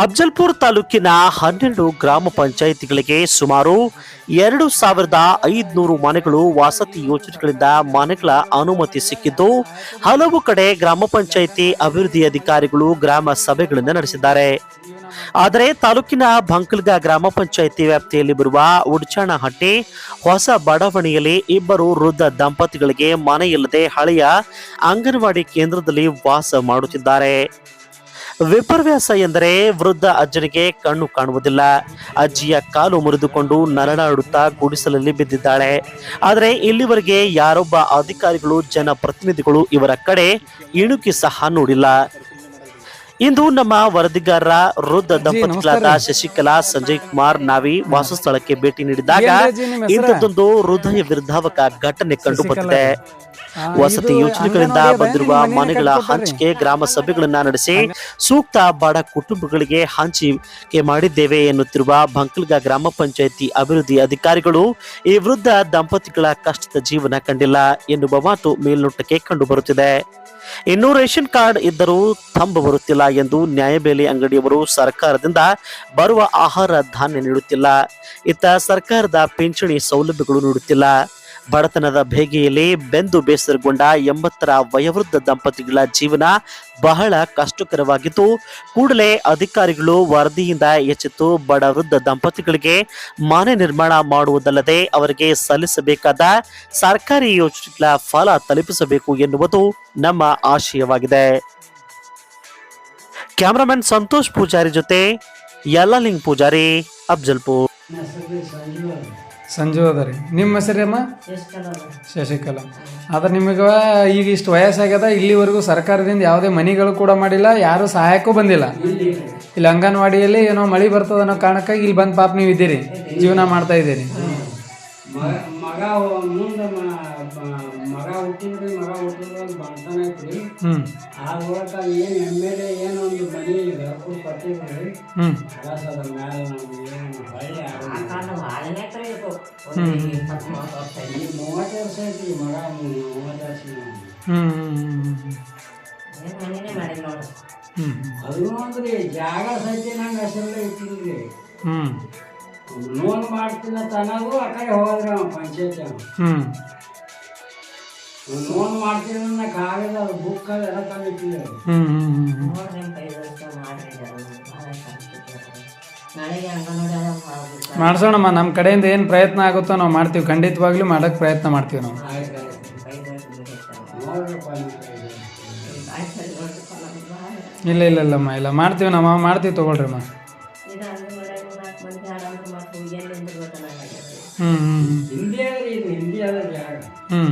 ಅಫ್ಜಲ್ಪುರ್ ತಾಲೂಕಿನ ಹನ್ನೆರಡು ಗ್ರಾಮ ಪಂಚಾಯಿತಿಗಳಿಗೆ ಸುಮಾರು ಎರಡು ಸಾವಿರದ ಐದುನೂರು ಮನೆಗಳು ವಸತಿ ಯೋಜನೆಗಳಿಂದ ಮನೆಗಳ ಅನುಮತಿ ಸಿಕ್ಕಿದ್ದು, ಹಲವು ಕಡೆ ಗ್ರಾಮ ಪಂಚಾಯಿತಿ ಅಭಿವೃದ್ಧಿ ಅಧಿಕಾರಿಗಳು ಗ್ರಾಮ ಸಭೆಗಳನ್ನು ನಡೆಸಿದ್ದಾರೆ. ಆದರೆ ತಾಲೂಕಿನ ಬಂಕಲ್ಗ ಗ್ರಾಮ ಪಂಚಾಯಿತಿ ವ್ಯಾಪ್ತಿಯಲ್ಲಿ ಬರುವ ಉಡ್ಚಾಣಹಟ್ಟಿ ಹೊಸ ಬಡಾವಣೆಯಲ್ಲಿ ಇಬ್ಬರು ವೃದ್ಧ ದಂಪತಿಗಳಿಗೆ ಮನೆಯಿಲ್ಲದೆ ಹಳೆಯ ಅಂಗನವಾಡಿ ಕೇಂದ್ರದಲ್ಲಿ ವಾಸ ಮಾಡುತ್ತಿದ್ದಾರೆ. ವಿಪರ್ಯಾಸ ಎಂದರೆ ವೃದ್ಧ ಅಜ್ಜನಿಗೆ ಕಣ್ಣು ಕಾಣುವುದಿಲ್ಲ. ಅಜ್ಜಿಯ ಕಾಲು ಮುರಿದುಕೊಂಡು ನರಳಾಡುತ್ತಾ ಗುಡಿಸಲಲ್ಲಿ ಬಿದ್ದಿದ್ದಾಳೆ. ಆದರೆ ಇಲ್ಲಿವರೆಗೆ ಯಾರೊಬ್ಬ ಅಧಿಕಾರಿಗಳು ಜನಪ್ರತಿನಿಧಿಗಳು ಇವರ ಕಡೆ ಇಣುಕಿ ಸಹ ನೋಡಿಲ್ಲ. ಇಂದು ನಮ್ಮ ವರದಿಗಾರರ ವೃದ್ಧ ದಂಪತಿಗಳಾದ ಶಶಿಕಲಾ ಸಂಜಯ್ ಕುಮಾರ್ ನಾವಿ ವಾಸಸ್ಥಳಕ್ಕೆ ಭೇಟಿ ನೀಡಿದಾಗ? ಇಂಥದ್ದೊಂದು ಹೃದಯ ವಿರುದ್ಧಾವಕ ಘಟನೆ ಕಂಡು ಬಂದಿದೆ ವಸತಿ ಯೋಜನೆಗಳಿಂದ ಬಂದಿರುವ ಮನೆಗಳ ಹಂಚಿಕೆ ಗ್ರಾಮ ಸಭೆಗಳನ್ನ ನಡೆಸಿ ಸೂಕ್ತ ಬಡ ಕುಟುಂಬಗಳಿಗೆ ಹಂಚಿಕೆ ಮಾಡಿದ್ದೇವೆ ಎನ್ನುತ್ತಿರುವ ಬಂಕಲ್ಗ ಗ್ರಾಮ ಪಂಚಾಯಿತಿ ಅಭಿವೃದ್ಧಿ ಅಧಿಕಾರಿಗಳು ಈ ವೃದ್ಧ ದಂಪತಿಗಳ ಕಷ್ಟದ ಜೀವನ ಕಂಡಿಲ್ಲ ಎನ್ನುವ ಮಾತು ಮೇಲ್ನೋಟಕ್ಕೆ ಕಂಡು ಬರುತ್ತಿದೆ. ಇನ್ನು ರೇಷನ್ ಕಾರ್ಡ್ ಇದ್ದರೂ ತಂಬ ಬರುತ್ತಿಲ್ಲ ಎಂದು ನ್ಯಾಯಬೆಲೆ ಅಂಗಡಿಯವರು ಸರ್ಕಾರದಿಂದ ಬರುವ ಆಹಾರ ಧಾನ್ಯ ನೀಡುತ್ತಿಲ್ಲ. ಇತ್ತ ಸರ್ಕಾರದ ಪಿಂಚಣಿ ಸೌಲಭ್ಯಗಳು ನೀಡುತ್ತಿಲ್ಲ. ಬಡತನದ ಬೇಗೆಯಲ್ಲಿ ಬೆಂದು ಬೇಸರಗೊಂಡ ಎಂಬತ್ತರ ವಯೋವೃದ್ಧ ದಂಪತಿಗಳ ಜೀವನ ಬಹಳ ಕಷ್ಟಕರವಾಗಿತ್ತು. ಕೂಡಲೇ ಅಧಿಕಾರಿಗಳು ವರದಿಯಿಂದ ಎಚ್ಚೆತ್ತು ಬಡ ವೃದ್ಧ ದಂಪತಿಗಳಿಗೆ ಮನೆ ನಿರ್ಮಾಣ ಮಾಡುವುದಲ್ಲದೆ ಅವರಿಗೆ ಸಲ್ಲಿಸಬೇಕಾದ ಸರ್ಕಾರಿ ಯೋಜನೆಗಳ ಫಲ ತಲುಪಿಸಬೇಕು ಎನ್ನುವುದು ನಮ್ಮ ಆಶಯವಾಗಿದೆ. ಕ್ಯಾಮರಾಮನ್ ಸಂತೋಷ್ ಪೂಜಾರಿ ಜೊತೆ ಯಲ್ಲಲಿಂಗ್ ಪೂಜಾರಿ ಅಫ್ಜಲ್ಪುರ್ ಸಂಜು ಅದ ರೀ ನಿಮ್ಮ ಹೆಸರಮ್ಮ ಶಶಿಕಲಾ ಆದ್ರೆ ನಿಮಗೆ ಈಗ ಇಷ್ಟು ವಯಸ್ಸಾಗ್ಯದ ಇಲ್ಲಿವರೆಗೂ ಸರ್ಕಾರದಿಂದ ಯಾವುದೇ ಮನಿಗಳು ಕೂಡ ಮಾಡಿಲ್ಲ ಯಾರು ಸಹಾಯಕ್ಕೂ ಬಂದಿಲ್ಲ. ಇಲ್ಲಿ ಅಂಗನವಾಡಿಯಲ್ಲಿ ಏನೋ ಮಳೆ ಬರ್ತದ ಅನ್ನೋ ಕಾರಣಕ್ಕಾಗಿ ಇಲ್ಲಿ ಬಂದು ಪಾಪ ನೀವು ಇದ್ದೀರಿ ಜೀವನ ಮಾಡ್ತಾ ಇದ್ದೀರಿ. ಮಗ ಅದು ಅಂದ್ರಿ ಜಾಗ ಸಹಿತ ನಂಗೆ ಹೆಸರಲ್ಲೇ ಇಟ್ಟಿದ್ರಿ ಹ್ಞೂ ಲೋನ್ ಮಾಡ್ತಿಲ್ಲ ತನಗೂ ಆ ಕಡೆ ಹೋದ್ರೆ ಪಂಚಾಯತ್ ಲೋನ್ ಮಾಡ್ತೀನಿ ಅನ್ನೋ ಕಾಗದ ಅದು ಬುಕ್ ಎಲ್ಲ ತಂದಿಟ್ಟಿಲ್ಲ ಮಾಡ್ಸೋಣಮ್ಮ ನಮ್ಮ ಕಡೆಯಿಂದ ಏನು ಪ್ರಯತ್ನ ಆಗುತ್ತೋ ನಾವು ಮಾಡ್ತೀವಿ. ಖಂಡಿತವಾಗ್ಲೂ ಮಾಡೋಕ್ಕೆ ಪ್ರಯತ್ನ ಮಾಡ್ತೀವಿ ನಾವು. ಇಲ್ಲ ಇಲ್ಲ ಇಲ್ಲಮ್ಮ ಇಲ್ಲ. ಮಾಡ್ತೀವಿ ನಮ್ಮ ಮಾಡ್ತೀವಿ ತೊಗೊಳ್ರಿಮ್ಮ. ಹ್ಞೂ ಹ್ಞೂ ಹ್ಞೂ